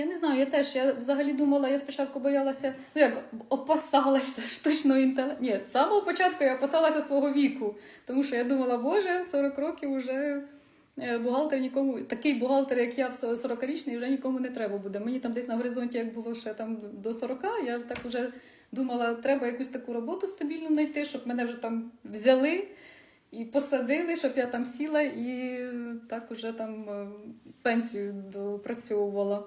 Я не знаю, я теж я взагалі думала, я спочатку боялася, ну як опасалася штучного інтелекту. Ні, з самого початку я опасалася свого віку, тому що я думала, боже, 40 років вже е, бухгалтер нікому, такий бухгалтер, як я, 40-річний, вже нікому не треба буде. Мені там десь на горизонті, як було ще там до 40, я так вже думала, треба якусь таку роботу стабільну знайти, щоб мене вже там взяли і посадили, щоб я там сіла і так уже там е, пенсію допрацьовувала.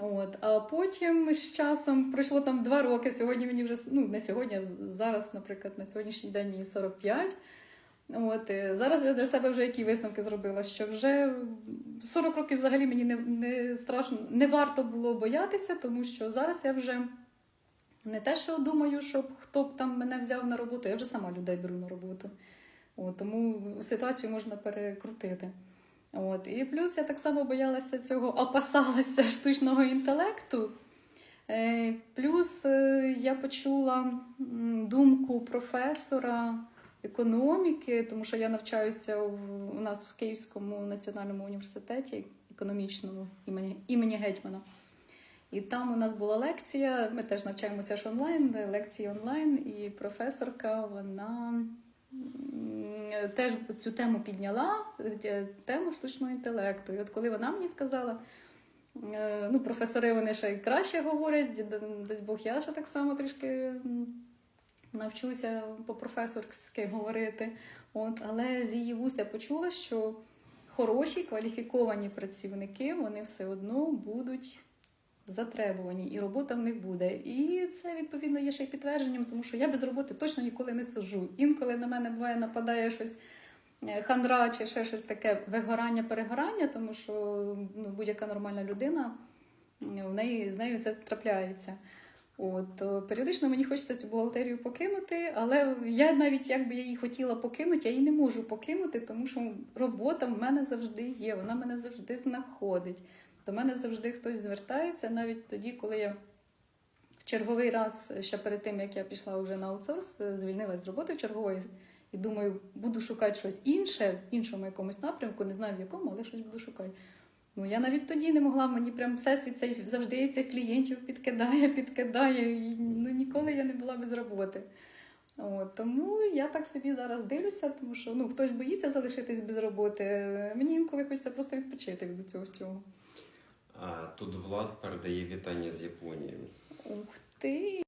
От. А потім з часом пройшло там два роки. Сьогодні мені вже ну не сьогодні, а зараз, наприклад, на сьогоднішній день мені 45. От е, зараз я для себе вже які висновки зробила, що вже 40 років взагалі мені не, не страшно, не варто було боятися, тому що зараз я вже не те, що думаю, щоб хто б там мене взяв на роботу, я вже сама людей беру на роботу. От, тому ситуацію можна перекрутити. От. І плюс я так само боялася цього, опасалася штучного інтелекту. Е, Плюс е, я почула думку професора економіки, тому що я навчаюся у нас в Київському національному університеті економічному імені, Гетьмана. І там у нас була лекція. Ми теж навчаємося ж онлайн, лекції онлайн, і професорка вона теж цю тему підняла, е, тему штучного інтелекту. І от коли вона мені сказала, е, ну, професори вони ще краще говорять, десь Бог я ще так само трішки навчуся по-професорськи говорити. От, але з її вуст я почула, що хороші кваліфіковані працівники вони все одно будуть затребувані, і робота в них буде. І це відповідно є ще й підтвердженням, тому що я без роботи точно ніколи не сиджу. Інколи на мене буває нападає щось. е, Хандра чи ще щось таке вигорання, перегорання, тому що ну, будь-яка нормальна людина е, в неї з нею це трапляється. От періодично мені хочеться цю бухгалтерію покинути, але я навіть якби я її хотіла покинути, я її не можу покинути, тому що робота в мене завжди є, вона мене завжди знаходить. До мене завжди хтось звертається, навіть тоді, коли я в черговий раз, ще перед тим як я пішла вже на аутсорс, е, звільнилась з роботи чергової, і думаю, буду шукати щось інше, в іншому якомусь напрямку, не знаю в якому, але щось буду шукати. Ну я навіть тоді не могла, мені прям всесвіт цей завжди цих клієнтів підкидає, підкидає. І, ну ніколи я не була без роботи. От, тому я так собі зараз дивлюся, тому що ну, хтось боїться залишитись без роботи. Мені інколи хочеться просто відпочити від цього всього. Тут Влад передає вітання з Японії. Ух ти!